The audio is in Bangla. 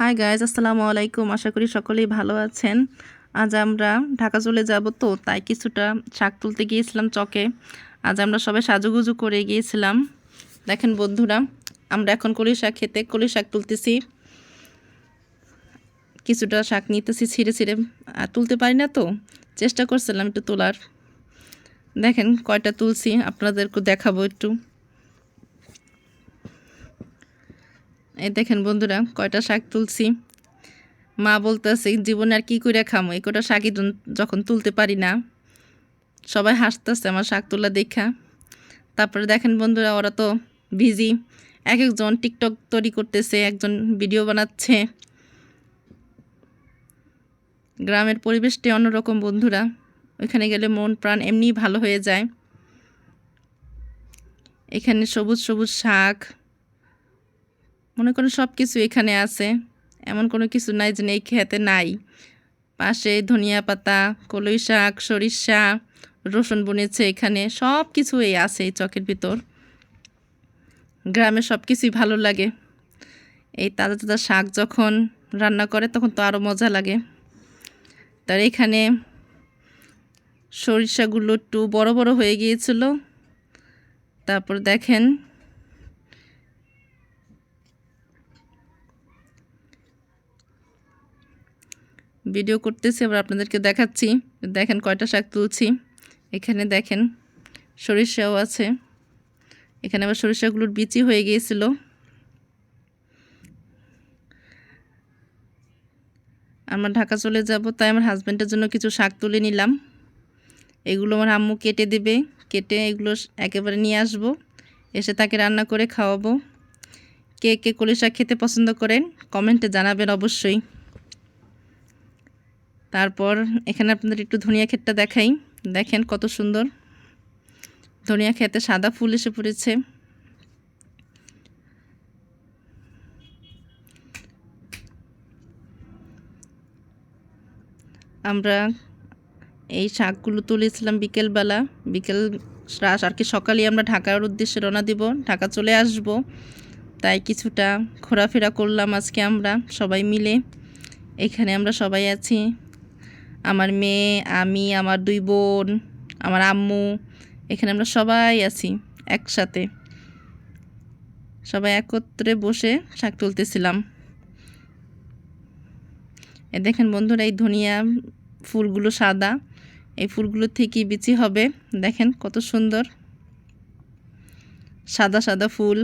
হাই গাইজ আসসালামু আলাইকুম। আশা করি সকলেই ভালো আছেন। আজ আমরা ঢাকা চলে যাব তো, তাই কিছুটা শাক তুলতে গিয়েছিলাম চকে। আজ আমরা সবাই সাজুগুজু করে গিয়েছিলাম। দেখেন বন্ধুরা, আমরা এখন কলি শাক খেতে কলি শাক তুলতেছি। কিছুটা শাক নিতেছি ছিঁড়ে ছিঁড়ে। আর তুলতে পারি না তো, চেষ্টা করছিলাম একটু তোলার। দেখেন কয়টা তুলছি আপনাদেরকে দেখাবো একটু। এই দেখেন বন্ধুরা, কয়টা শাক তুলছি। মা বলতেছে জীবনে আর কী করে খামো? এই কটা শাকই যখন তুলতে পারি না। সবাই হাসতেছে, আমার শাক তোলা দেখা। তারপরে দেখেন বন্ধুরা, ওরা তো বিজি এক একজন টিকটক তৈরি করতেছে, একজন ভিডিও বানাচ্ছে। গ্রামের পরিবেশটি অন্যরকম বন্ধুরা। ওইখানে গেলে মন, প্রাণ এমনিই ভালো হয়ে যায়। এখানে সবুজ সবুজ শাক। মনে করেন সব কিছু এখানে আছে। এমন কোনো কিছু নাই যে এই খেতে নাই। পাশে ধনিয়া পাতা, কলই শাক, সরিষা, রসুন বুনেছে এখানে। সব কিছুই আছে এই চকের ভিতর। গ্রামে সব কিছুই ভালো লাগে। এই তাজা তাজা শাক যখন রান্না করে, তখন তো আরও মজা লাগে। তার এখানে সরিষাগুলো একটু বড় বড় হয়ে গিয়েছিল। তারপর দেখেন ভিডিও করতেছি, আবার আপনাদেরকে দেখাচ্ছি। দেখেন কয়টা শাক তুলছি। এখানে দেখেন সরিষাও আছে। এখানে আবার সরিষাগুলোর বিচি হয়ে গিয়েছিল। আমরা ঢাকা চলে যাব, তাই আমার হাজব্যান্ডের জন্য কিছু শাক তুলে নিলাম। এগুলো আমার আম্মু কেটে দেবে। কেটে এগুলো একেবারে নিয়ে আসব। এসে তাকে রান্না করে খাওয়াবো। কে কে কলি শাক খেতে পছন্দ করেন, কমেন্টে জানাবেন অবশ্যই। তারপর এখানে আপনাদের একটু ধনিয়া ক্ষেতটা দেখাই। দেখেন কত সুন্দর। ধনিয়া খেতে সাদা ফুল এসে পড়েছে। আমরা এই শাকগুলো তুলেছিলাম বিকেলবেলা। বিকেল রাস আর কি সকালে আমরা ঢাকার উদ্দেশ্যে রওনা দিব। ঢাকা চলে আসব। তাই কিছুটা ঘোরাফেরা করলাম আজকে আমরা সবাই মিলে। এখানে আমরা সবাই আছি। আমার মেয়ে, আমি, আমার দুই বোন, আমার আম্মু, এখানে আমরা সবাই আছি একসাথে। সবাই একত্রে বসে শাক তুলতেছিলাম। এ দেখেন বন্ধুরা, এই ধনিয়া ফুলগুলো সাদা, এই ফুলগুলো থেকে বিচি হবে। দেখেন কত সুন্দর। সাদা সাদা ফুল।